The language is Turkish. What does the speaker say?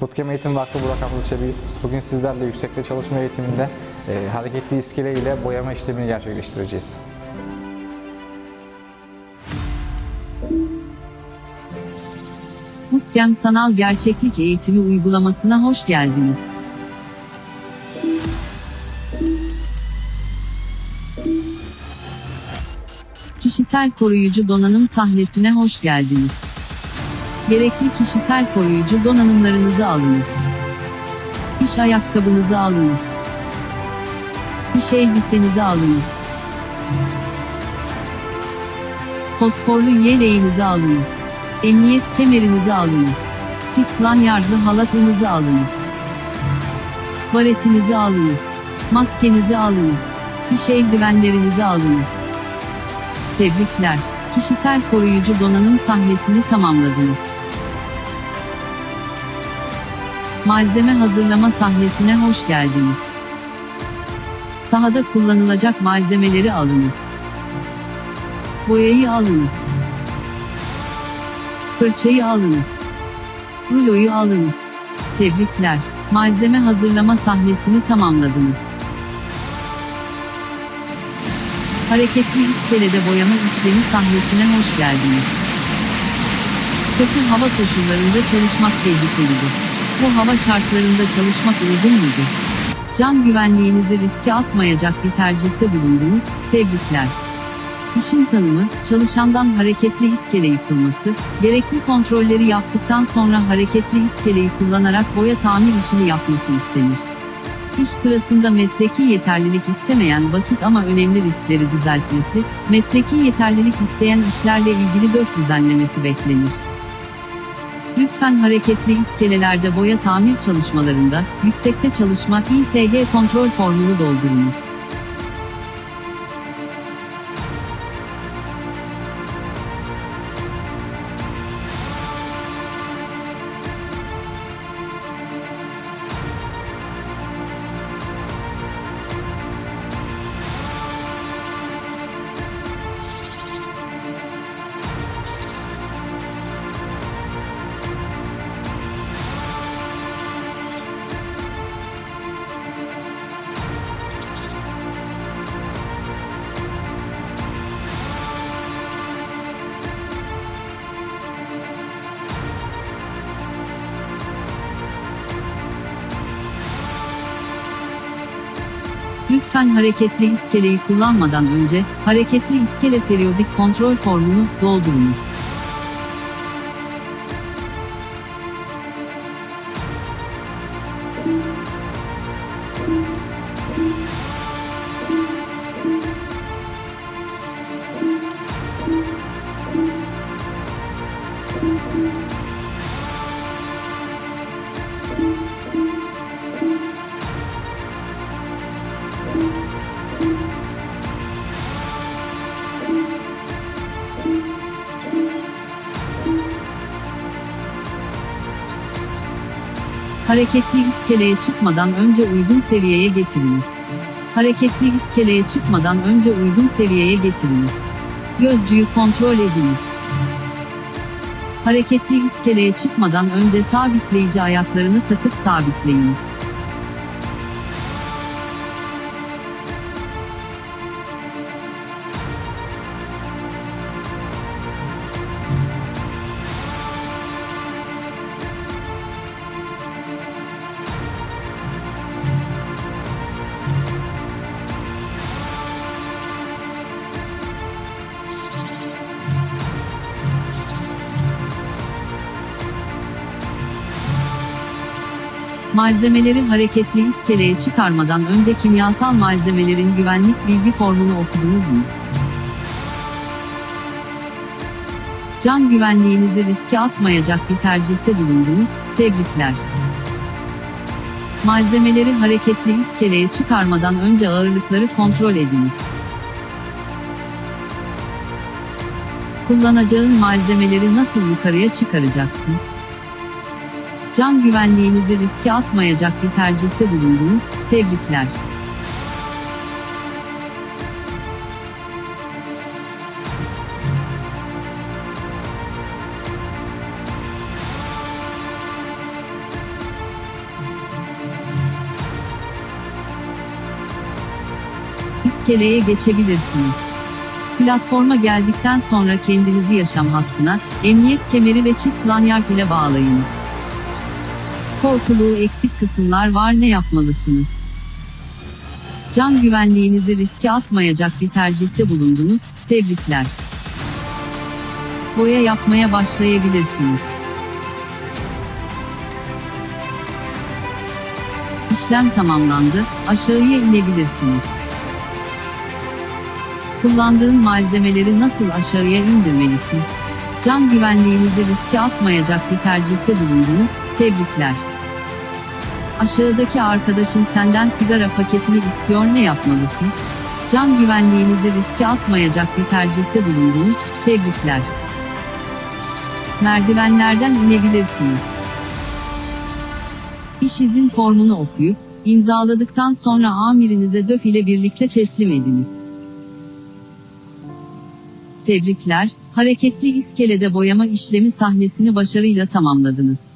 Bootcamp Eğitim Vakfı Burak Hamza Çebi. Bugün sizlerle yüksekte çalışma eğitiminde e, hareketli iskele ile boyama işlemini gerçekleştireceğiz. Bootcamp Sanal Gerçeklik Eğitimi uygulamasına hoş geldiniz. Kişisel koruyucu donanım sahnesine hoş geldiniz. Gerekli kişisel koruyucu donanımlarınızı alınız. İş ayakkabınızı alınız. İş elbisenizi alınız. Fosforlu yeleğinizi alınız. Emniyet kemerinizi alınız. Çift lanyardlı halatınızı alınız. Baretinizi alınız. Maskenizi alınız. İş eldivenlerinizi alınız. Tebrikler. Kişisel koruyucu donanım sahnesini tamamladınız. Malzeme hazırlama sahnesine hoş geldiniz. Sahada kullanılacak malzemeleri alınız. Boyayı alınız. Fırçayı alınız. Ruloyu alınız. Tebrikler. Malzeme hazırlama sahnesini tamamladınız. Hareketli iskelede boyama işlemi sahnesine hoş geldiniz. Kötü hava koşullarında çalışmak tehlikelidir. Bu hava şartlarında çalışmak uygun mudur? Can güvenliğinizi riske atmayacak bir tercihte bulundunuz. Tebrikler. İşin tanımı, çalışandan hareketli iskeleyi kurması, gerekli kontrolleri yaptıktan sonra hareketli iskeleyi kullanarak boya tamir işini yapması istenir. İş sırasında mesleki yeterlilik istemeyen basit ama önemli riskleri düzeltmesi, mesleki yeterlilik isteyen işlerle ilgili dört düzenlemesi beklenir. Lütfen hareketli iskelelerde boya tamir çalışmalarında, yüksekte çalışma İSG kontrol formunu doldurunuz. Lütfen hareketli iskeleyi kullanmadan önce, hareketli iskele periyodik kontrol formunu doldurunuz. Hareketli iskeleye çıkmadan önce uygun seviyeye getiriniz. Hareketli iskeleye çıkmadan önce uygun seviyeye getiriniz. Gözcüyü kontrol ediniz. Hareketli iskeleye çıkmadan önce sabitleyici ayaklarını takıp sabitleyiniz. Malzemeleri hareketli iskeleye çıkarmadan önce kimyasal malzemelerin güvenlik bilgi formunu okudunuz mu? Can güvenliğinizi riske atmayacak bir tercihte bulundunuz. Tebrikler. Malzemeleri hareketli iskeleye çıkarmadan önce ağırlıkları kontrol ediniz. Kullanacağın malzemeleri nasıl yukarıya çıkaracaksın? can güvenliğinizi riske atmayacak bir tercihte bulundunuz. Tebrikler. iskeleye geçebilirsiniz. Platforma geldikten sonra kendinizi yaşam hattına, emniyet kemeri ve çift lanyard ile bağlayınız. Korkuluğu eksik kısımlar var ne yapmalısınız? Can güvenliğinizi riske atmayacak bir tercihte bulundunuz, tebrikler. Boya yapmaya başlayabilirsiniz. İşlem tamamlandı, aşağıya inebilirsiniz. Kullandığın malzemeleri nasıl aşağıya indirmelisin? Can güvenliğinizi riske atmayacak bir tercihte bulundunuz, tebrikler. Aşağıdaki arkadaşın senden sigara paketini istiyor ne yapmalısın? Can güvenliğinizi riske atmayacak bir tercihte bulundunuz, tebrikler. Merdivenlerden inebilirsiniz. İş izin formunu okuyup, imzaladıktan sonra amirinize DÖF ile birlikte teslim ediniz. Tebrikler, hareketli iskelede boyama işlemi sahnesini başarıyla tamamladınız.